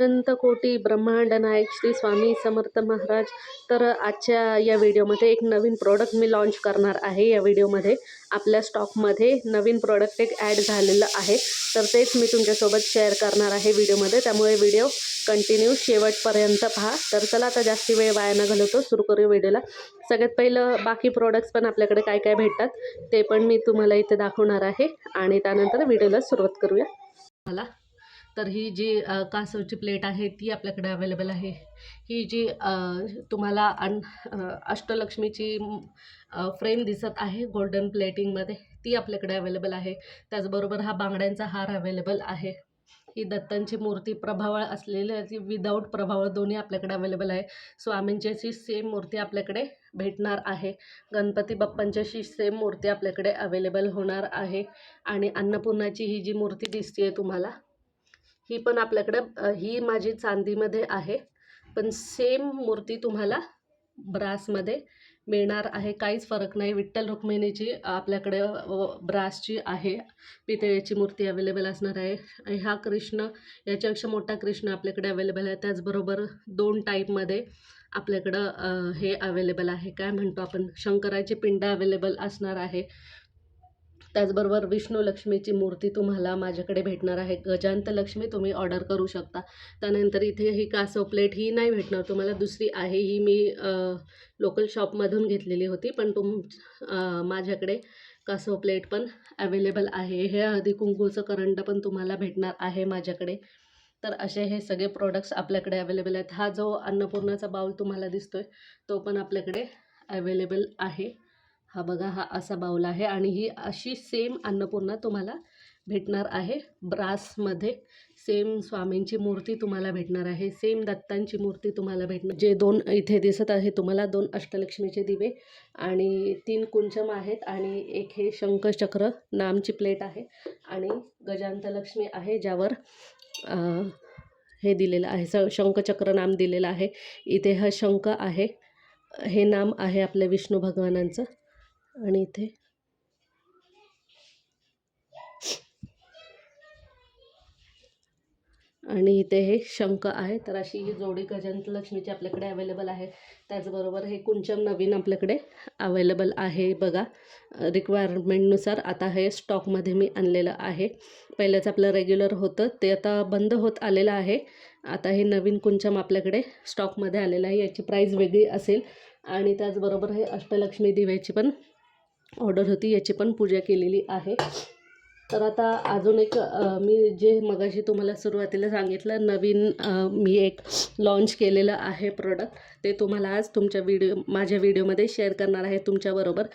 अनंतकोटी ब्रह्मांड नायक श्री स्वामी समर्थ महाराज. तर आजच्या या व्हिडिओमध्ये एक नवीन प्रोडक्ट मी लॉन्च करणार आहे. या व्हिडिओमध्ये आपल्या स्टॉकमध्ये नवीन प्रोडक्ट एक ॲड झालेलं आहे. तर तेच मी तुमच्यासोबत शेअर करणार आहे व्हिडिओमध्ये. त्यामुळे व्हिडिओ कंटिन्यू शेवटपर्यंत पहा. तर चला आता जास्ती वेळ वाया न घालवतो सुरू करू व्हिडिओला. सगळ्यात पहिलं बाकी प्रोडक्ट्स पण आपल्याकडे काय काय भेटतात ते पण मी तुम्हाला इथे दाखवणार आहे. आणि त्यानंतर व्हिडिओला सुरुवात करूया. मला तर ही जी कासवची प्लेट आहे ती आपल्याकडे अवेलेबल आहे. ही जी तुम्हाला अन अष्टलक्ष्मीची फ्रेम दिसत आहे गोल्डन प्लेटिंगमध्ये ती आपल्याकडे अवेलेबल आहे. त्याचबरोबर हा बांगड्यांचा हार अवेलेबल आहे. ही दत्तांची मूर्ती प्रभावळ असलेली ती विदाऊट प्रभावळ दोन्ही आपल्याकडे अवेलेबल आहे. स्वामींच्याशी सेम मूर्ती आपल्याकडे भेटणार आहे. गणपती बाप्पांच्याशी सेम मूर्ती आपल्याकडे अवेलेबल होणार आहे. आणि अन्नपूर्णाची ही जी मूर्ती दिसते आहे तुम्हाला ही पण आपल्याकडं ही माझी चांदीमध्ये आहे. पण सेम मूर्ती तुम्हाला ब्रासमध्ये मिळणार आहे. काहीच फरक नाही. विठ्ठल रुक्मिणीची आपल्याकडे ब्रासची आहे. पितळेची मूर्ती अवेलेबल असणार आहे. हा कृष्ण याच्यापेक्षा मोठा कृष्ण आपल्याकडे अवेलेबल आहे. त्याचबरोबर दोन टाईपमध्ये आपल्याकडं हे अवेलेबल आहे. काय म्हणतो आपण? शंकराची पिंड अवेलेबल असणार आहे. त्याचबरोबर विष्णू लक्ष्मीची मूर्ती तुम्हाला माझ्याकडे भेटणार आहे. गजांत लक्ष्मी तुम्ही ऑर्डर करू शकता. त्यानंतर इथे ही कासव प्लेट ही नाही भेटणार तुम्हाला दुसरी आहे. ही मी लोकल शॉपमधून घेतलेली होती पण तुम माझ्याकडे कासव प्लेट पण अवेलेबल आहे. हे हळदी कुंकूचं करंड पण तुम्हाला भेटणार आहे माझ्याकडे. तर असे हे सगळे प्रोडक्ट्स आपल्याकडे अवेलेबल आहेत. हा जो अन्नपूर्णाचा बाऊल तुम्हाला दिसतोय तो पण आपल्याकडे अवेलेबल आहे. हा बघा हा असा बाऊल आहे आणि ही अशी सेम अन्नपूर्णा तुम्हाला भेटणार आहे. ब्रासमध्ये सेम स्वामींची मूर्ती तुम्हाला भेटणार आहे. सेम दत्तांची मूर्ती तुम्हाला भेटणार. जे दोन इथे दिसत आहे तुम्हाला दोन अष्टलक्ष्मीचे दिवे आणि तीन कुंचम आहेत आणि एक हे शंखचक्र नामची प्लेट आहे आणि गजांतलक्ष्मी आहे ज्यावर हे दिलेलं आहे. स शंखचक्र नाम दिलेलं आहे. इथे हा शंख आहे. हे नाम आहे आपल्या विष्णू भगवानांचं. आणि इथे आणि इथे हे शंख आहे. तर अशी ही जोडी गजंत लक्ष्मीची आपल्याकडे अवेलेबल आहे. त्याचबरोबर हे कुंचम नवीन आपल्याकडे अवेलेबल आहे बघा. रिक्वायरमेंटनुसार आता हे स्टॉकमध्ये मी आणलेलं आहे. पहिलंच आपलं रेग्युलर होतं. ते आता बंद होत आलेलं आहे. आता हे नवीन कुंचम आपल्याकडे स्टॉकमध्ये आलेलं आहे. याची प्राईस वेगळी असेल. आणि त्याचबरोबर हे अष्टलक्ष्मी दिव्याची पण ऑर्डर होती याची पण पूजा केलेली आहे. तर आता अजून एक मी जे मगाशी तुम्हाला सुरुवातीला सांगितलं नवीन मी एक लॉन्च केलेलं आहे प्रोडक्ट ते तुम्हाला आज तुमच्या व्हिडिओ माझ्या व्हिडिओमध्ये शेअर करणार आहे तुमच्याबरोबर.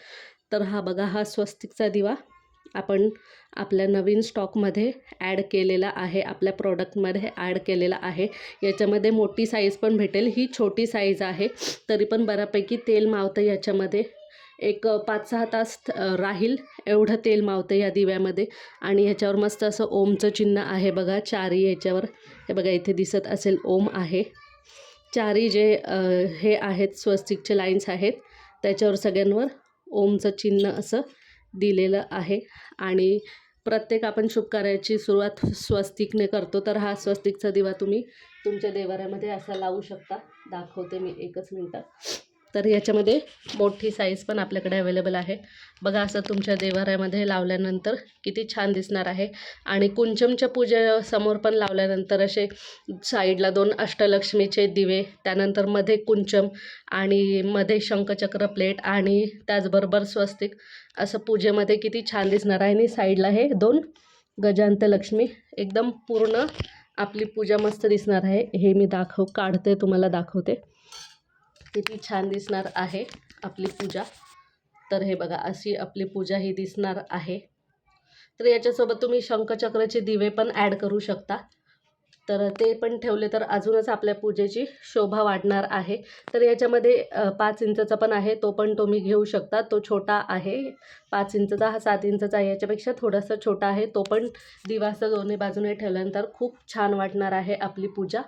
तर हा बघा हा स्वस्तिकचा दिवा आपण आपल्या नवीन स्टॉकमध्ये ॲड केलेला आहे आपल्या प्रॉडक्टमध्ये ॲड केलेला आहे. याच्यामध्ये मोठी साईज पण भेटेल ही छोटी साईज आहे. तरी पण बऱ्यापैकी तेल मावतं याच्यामध्ये. एक पाच सहा तास राहील एवढं तेल मावतं या दिव्यामध्ये. आणि ह्याच्यावर मस्त असं ओमचं चिन्ह आहे बघा चारी ह्याच्यावर. हे बघा इथे दिसत असेल ओम आहे. चारी जे हे आहेत स्वस्तिकचे लाईन्स आहेत त्याच्यावर सगळ्यांवर ओमचं चिन्ह असं दिलेलं आहे. आणि प्रत्येक आपण शुभकार्याची सुरुवात स्वस्तिकने करतो तर हा स्वस्तिकचा दिवा तुम्ही तुमच्या देवाऱ्यामध्ये असा लावू शकता. दाखवते मी एकच मिनटं. तर याच्यामध्ये मोठी साईज पण आपल्याकडे अवेलेबल आहे. बघा असं तुमच्या देवाऱ्यामध्ये लावल्यानंतर किती छान दिसणार आहे. आणि कुंचमच्या पूजेसमोर पण लावल्यानंतर असे साईडला दोन अष्टलक्ष्मीचे दिवे त्यानंतरमध्ये कुंचम आणि मध्ये शंखचक्र प्लेट आणि त्याचबरोबर स्वस्तिक. असं पूजेमध्ये किती छान दिसणार आहे. आणि साईडला हे दोन गजांत लक्ष्मी एकदम पूर्ण आपली पूजा मस्त दिसणार आहे. हे मी दाखव काढते तुम्हाला दाखवते. किती छान दिसणार आहे आपली पूजा. तर हे बघा अशी आपली पूजा ही दिसणार आहे. तर याच्यासोबत तुम्ही शंखचक्राचे दिवे पण ॲड करू शकता. तर ते पण ठेवले तर अजूनच आपल्या पूजेची शोभा वाढणार आहे. तर याच्यामध्ये पाच इंचचा पण आहे तो पण तुम्ही घेऊ शकता. तो छोटा आहे पाच इंचचा हा सात इंचचा आहे. याच्यापेक्षा थोडासा छोटा आहे तो पण दिवासा दोन्ही बाजूने ठेवल्यानंतर खूप छान वाटणार आहे आपली पूजा.